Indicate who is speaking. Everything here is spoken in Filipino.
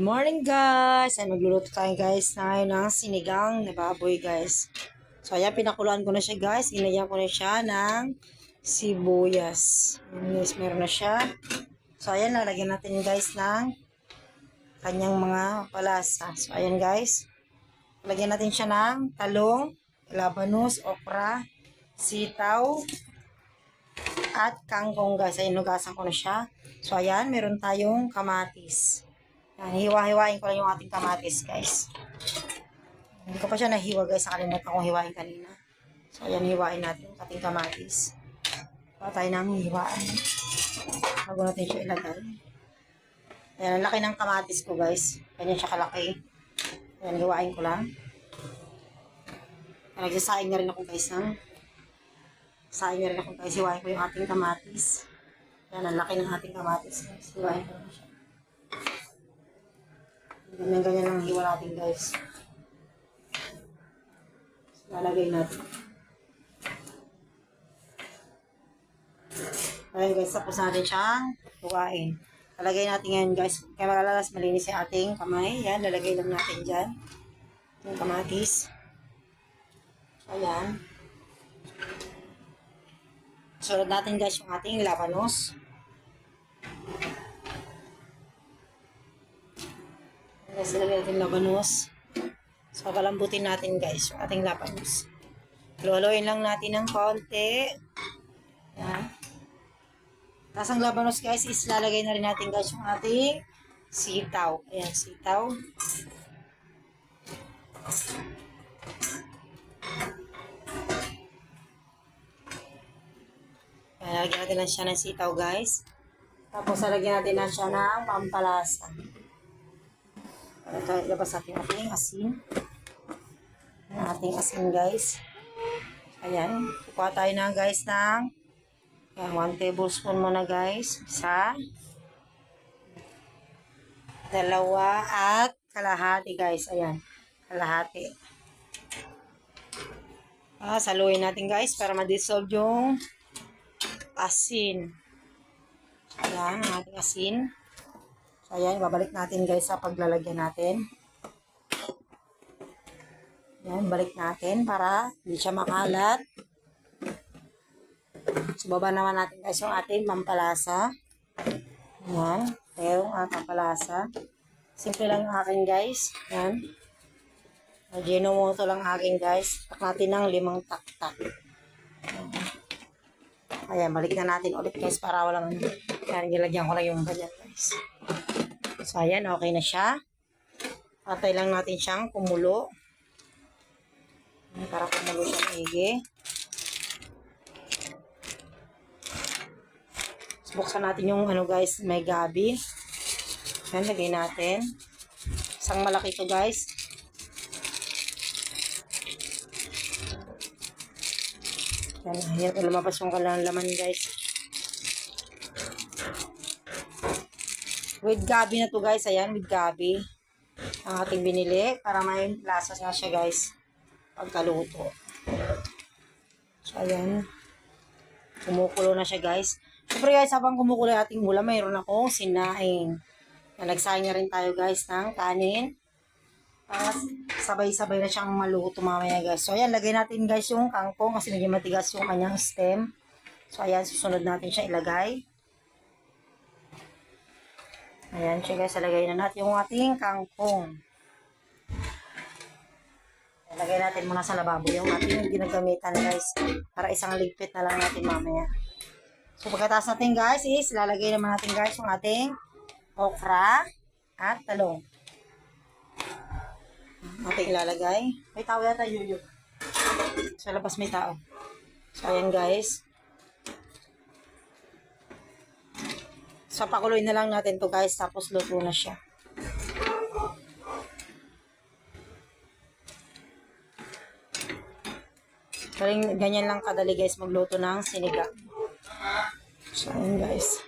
Speaker 1: Morning guys! Ay magluluto tayo guys na ng sinigang na baboy guys. So ayan, pinakuluan ko na siya guys. Inagyan ko na siya ng sibuyas. Guys, meron na siya. So ayan, lalagyan natin guys ng kanyang mga palasa. So ayan guys, lagyan natin siya ng talong, labanos, okra, sitaw, at kangkong guys. Ayan, nugasan ko na siya. So ayan, meron tayong kamatis. Yan, hiwa-hiwain ko lang yung ating kamatis, guys. Hindi ko pa siya nahiwa, guys. Nakalimutan kong hiwain kanina. So, ayan, hiwain natin yung ating kamatis. Para tayo nang hiwaan. Bago natin siya ilagay. Ayan, ang laki ng kamatis ko, guys. Ganyan siya kalaki. Ayan, hiwain ko lang. Ayan, nagsasaing na rin ako, guys, ng saing na rin ako, guys. Hiwain ko yung ating kamatis. Ayan, ang laki ng ating kamatis, guys. Hiwain ko lang siya. Ganyan-ganyan lang hiwa natin, guys. Lalagay natin. Ayan, guys. Tapos natin siyang lukain. Lalagay natin ngayon, guys. Kaya magalalas, malinis yung ating kamay. Yan, lalagay lang natin dyan. Yung kamatis. Ayan. Sunod natin, guys, yung ating labanos. Guys, ilagay natin labanos. So, palambutin natin guys yung ating labanos. Luluin lang natin ng konti. Yan. Tapos ang labanos guys is lalagay na rin natin guys yung ating sitaw. Ayan, sitaw. Ayan, lalagyan natin lang siya ng sitaw guys. Tapos lalagyan natin lang siya ng pampalasa. Labas natin ating asin. Ang ating asin guys. Ayan. Kukuha tayo na guys ng ayan, 1 tablespoon muna guys. Isa. Dalawa at kalahati guys. Ayan. Kalahati. Ah, saluhin natin guys para ma-dissolve yung asin. Ayan, ang ating asin. So, ayan, babalik natin guys sa paglalagyan natin. Ayan, balik natin para hindi siya makalat. So, baba naman natin guys yung ating pampalasa. Ayan, yung ating pampalasa. Simple lang yung akin guys. Ayan. Ginomoto lang akin guys. Tak natin ng limang tak-tak. Ayan, balik na natin ulit guys para walang Ayan, nilagyan ko lang yung ganyan guys. So, ayan, okay na siya. Patay lang natin siyang kumulo. Para kumulo siya maigi. Buksan natin yung ano guys, may gabi. Ayan, lagay natin. Isang malaki to guys. Ayan, ayan, lumabas yung kalang laman guys. With gabi na to guys. Ayan, with gabi. Ang ating binili. Para may lasa na siya guys. Pagkaluto. So, ayan. Kumukulo na siya guys. Siyempre guys, habang kumukulo ating ulam, mayroon akong sinaing. Na Nagsayang na rin tayo guys ng kanin. Para sabay-sabay na siyang maluto mamaya guys. So, ayan, lagay natin guys yung kangkong kasi medyo matigas yung kanyang stem. So, ayan, susunod natin siya ilagay. Ayan siya guys, lagay na natin yung ating kangkong. Lagay natin muna sa lababo yung ating ginagamitan guys. Para isang ligpit na lang natin mamaya. So pagkatapos natin guys is lalagay naman natin guys yung ating okra at talong. Ating ilalagay. May tao yata yuyo. Sa labas may tao. So ayan guys. So, pakuloy na lang natin to guys. Tapos, luto na siya. Galing, ganyan lang kadali guys magluto ng sinigang. So, ayun guys.